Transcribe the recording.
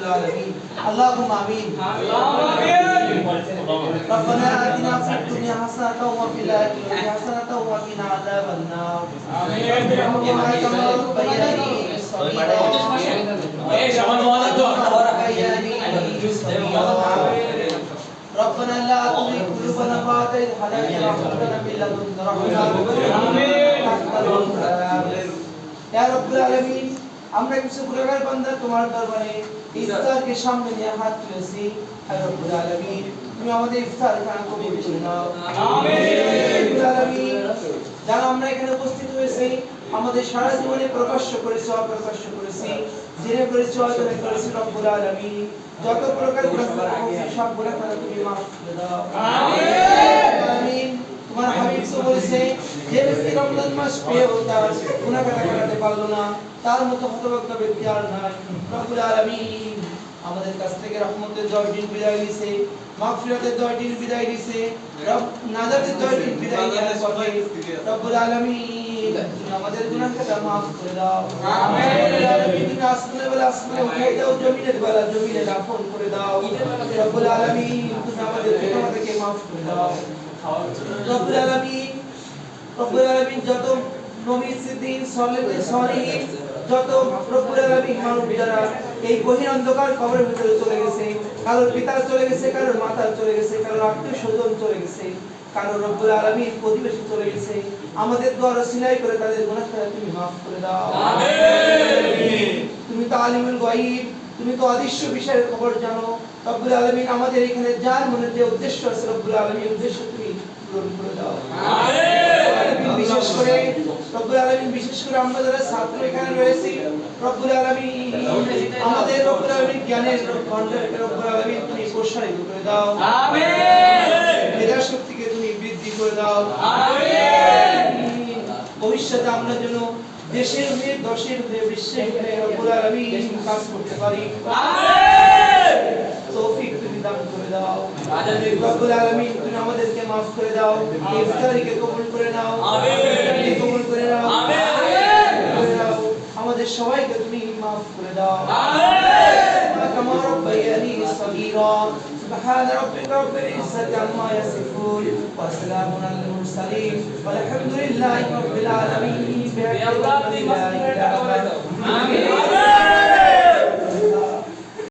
العالمين اللهم امين اللهم امين ربنا آتنا في الدنيا حسنة وفي الآخرة حسنة وقنا عذاب النار امين يا كما ربيني ربنا لا تضيع قلوبنا بعد إذ هدانا ربنا من لدنك رحمة. يا رب العالمين. আমরা কিছু গুনাহগার বান্দা তোমার দরবারে ইফতারকে সামনে নিয়ে হাত তুলেছি। ইয়া রব্বুল আলামিন তুমি আমাদের ইফতার খানা কবুল করে নাও। আমিন। আলামিন যারা আমরা এখানে উপস্থিত হয়েছি আমাদের সারা জীবনে প্রকাশ্য করেছি অপ্রকাশ্য করেছি। জেনে করেছি অজনে করেছি রব্বুল আলামিন। যত প্রকার গুনাহ সব গুনাহ তুমি মাফ করে দাও। আমিন। আমিন। তোমার হাবিব তো বলেছে যে ব্যক্তি রমজান মাস পেয়েও তার গুনাহ কাটা কাটাতে পারল না তার মতো হতভাগ্য ব্যক্তি আর নাই। রব্বুল আলামিন আমাদের কাছ থেকে রহমতের জয় দিন বিদায় দিছে মাগফিরাতের জয় দিন বিদায় দিছে রব নাজাতের জয় দিন বিদায় দেওয়ার পথে রব্বুল আলামিন আমাদের গুনাহ কাটা maaf করে দাও। আমিন। রব্বুল আলামিন তুমি আসমানে বেলা আসমানে উঠাই দাও জমিনের বেলা জমিনে দাফন করে দাও। রব্বুল আলামিন তুমি আমাদের গুনাহকে maaf করে দাও। রব্বুল আলামিন রব্বুল আলামিন যত নবী সিদ্দিক সালেহ যত রব্বুল আলামিন মানব যারা এই গহীন অন্ধকার কবরের ভিতরে চলে গেছে কারোর পিতা চলে গেছে কারোর মাতা চলে গেছে কারোর আত্মীয় স্বজন চলে গেছে কারোর রব্বুল আলামিন প্রতিবেশী চলে গেছে আমাদের দ্বারা সিলাই করে তাদের গুনাহ তুমি maaf করে দাও। আমিন। তুমি তো আলিমুল গায়ব। তুমি তো অদৃশ্য বিষয়ের খবর জানো। রব্বুল আলামিন আমাদের এখানে যার মনে যে উদ্দেশ্য আছে রব্বুল আলামিন উদ্দেশ্য তুমি পূরণ করে দাও। বিশেষ করে রব্বুল আলামিন বিশেষ করে আমরা যারা ছাত্র এখানে রয়েছি রব্বুল আলামিন আমাদের রব্বুল আলামিন জ্ঞানের ভান্ডারকে রব্বুল আলামিন তুমি প্রসারিত করে দাও। মেধা শক্তিকে তুমি বৃদ্ধি করে দাও। ভবিষ্যতে আমরা যেন দেশের হয়ে দশের হয়ে বিশ্বের হয়ে রব্বুল আলামিন কাজ করতে পারি তৌফিক তুমি দান করে দাও রব্বুল আলামিন তুমি আমাদেরকে maaf করে দাও ইফতারিকে কবুল করে নাও আমিন কবুল করে নাও আমিন করে দাও আমাদের সবাইকে তুমি maaf করে দাও আমিন كما ربياني صغيرا سبحان ربك رب العزة عما يصفون وسلام على المرسلين والحمد لله رب العالمين بحق لا إله إلا الله آمين.